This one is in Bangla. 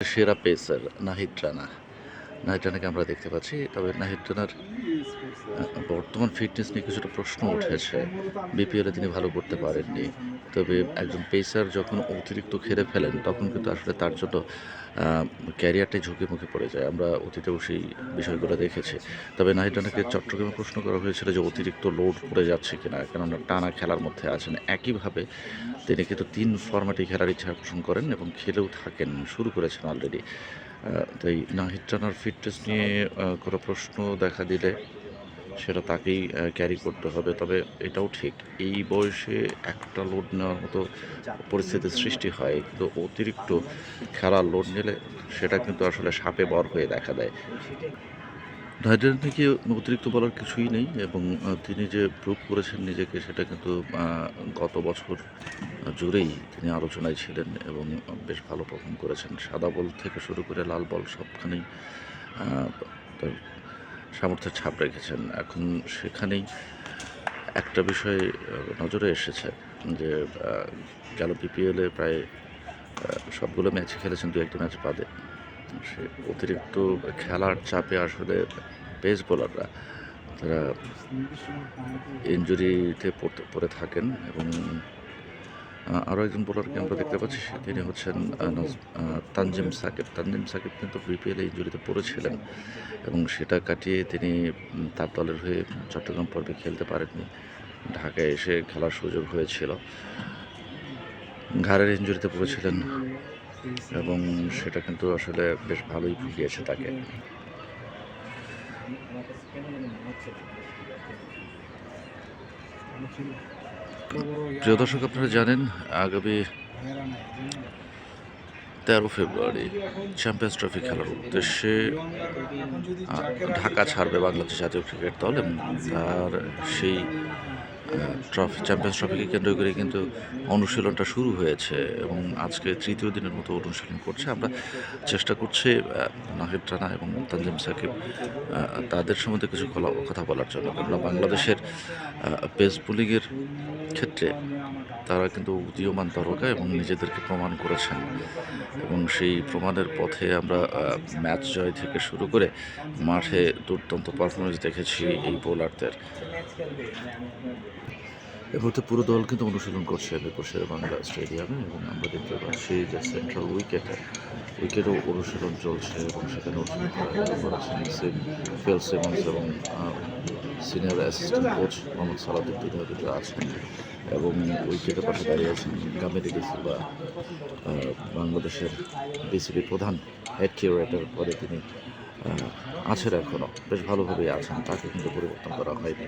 সেরা পেসার নাহিদ রানা। নাহিদ রানাকে আমরা দেখতে পাচ্ছি, তবে নাহিদ রানার বর্তমান ফিটনেস নিয়ে কিছুটা প্রশ্ন উঠেছে। বিপিএলে তিনি ভালো করতে পারেননি। তবে একজন পেসার যখন অতিরিক্ত খেলে ফেলেন, তখন কিন্তু আসলে তার জন্য ক্যারিয়ারটাই ঝুঁকি মুখে পড়ে যায়। আমরা অতীতেও সেই বিষয়গুলো দেখেছি। তবে নাহিদ রানাকে চট্টগ্রামে প্রশ্ন করা হয়েছিল যে অতিরিক্ত লোড পড়ে যাচ্ছে কিনা, কেননা টানা খেলার মধ্যে আছেন। একইভাবে তিনি কিন্তু তিন ফরম্যাটে খেলার ইচ্ছা পোষণ করেন এবং খেলেও থাকেন, শুরু করেছেন অলরেডি তাই নাহিদ রানার ফিটনেস নিয়ে কোনো প্রশ্ন দেখা দিলে সেটা তাকেই ক্যারি করতে হবে। তবে এটাও ঠিক, এই বয়সে একটা লোড নেওয়ার মতো পরিস্থিতির সৃষ্টি হয়। কিন্তু অতিরিক্ত খেলার লোড নিলে সেটা কিন্তু আসলে সাপে বর হয়ে দেখা দেয়। নাইডের থেকে অতিরিক্ত বলার কিছুই নেই এবং তিনি যে প্রুভ করেছেন নিজেকে সেটা কিন্তু গত বছর জুড়েই তিনি আলোচনায় ছিলেন এবং বেশ ভালো পারফর্ম করেছেন। সাদা বল থেকে শুরু করে লাল বল সবখানেই সামর্থ্যের ছাপ রেখেছেন। এখন সেখানেই একটা বিষয় নজরে এসেছে যে গেল বিপিএলে প্রায় সবগুলো ম্যাচ খেলেছেন দু একটা ম্যাচ বাদে। সে অতিরিক্ত খেলার চাপে আসলে পেস বোলাররা তারা ইঞ্জুরিতে পড়তে পড়ে থাকেন এবং আরও একজন বোলারকে আমরা দেখতে পাচ্ছি তিনি হচ্ছেন তানজিম সাকিব। তানজিম সাকিব কিন্তু বিপিএল ইঞ্জুরিতে পড়েছিলেন এবং সেটা কাটিয়ে তিনি তার দলের হয়ে চট্টগ্রাম পর্বে খেলতে পারেননি। ঢাকায় এসে খেলার সুযোগ হয়েছিল। ঘাড়ের ইঞ্জুরিতে পড়েছিলেন এবং সেটা কিন্তু আসলে বেশ ভালোই ভুগিয়েছে তাকে। প্রিয় দর্শক, আপনারা জানেন, আগামী তেরো ফেব্রুয়ারি চ্যাম্পিয়ন্স ট্রফি খেলার উদ্দেশ্যে ঢাকা ছাড়বে বাংলাদেশ জাতীয় ক্রিকেট দল এবং তার সেই ট্রফি চ্যাম্পিয়ন্স ট্রফিকে কেন্দ্র করে কিন্তু অনুশীলনটা শুরু হয়েছে এবং আজকে তৃতীয় দিনের মতো অনুশীলন করছে। আমরা চেষ্টা করছি নাহিদ রানা এবং তানজিম সাকিব তাদের সম্বন্ধে কিছু কথা বলার জন্য। কেননা বাংলাদেশের পেস বোলিংয়ের ক্ষেত্রে তারা কিন্তু উদীয়মান তারকা এবং নিজেদেরকে প্রমাণ করেছেন। এবং সেই প্রমাণের পথে আমরা ম্যাচ জয় থেকে শুরু করে মাঠে দুর্দান্ত পারফরমেন্স দেখেছি এই বোলারদের এ পুরো দল কিন্তু অনুশীলন করছে একুশের বাংলা স্টেডিয়ামে এবং আমরা দেখতে পাচ্ছি যে সেন্ট্রাল উইকেটে উইকেটও অনুশীলন চলছে এবং সেখানে অনুশীলন করেছেন ফেল সিমন্স এবং senior assistant coach Mohammad Salahuddin কিন্তু আছেন এবং উইকেটের পাশে দাঁড়িয়ে আছেন ডিসিলভা আহ, বাংলাদেশের বিসিবি প্রধান হেড কিউরেটার পদে তিনি আছেন এখনও বেশ ভালোভাবেই আছেন তাকে কিন্তু পরিবর্তন করা হয়নি।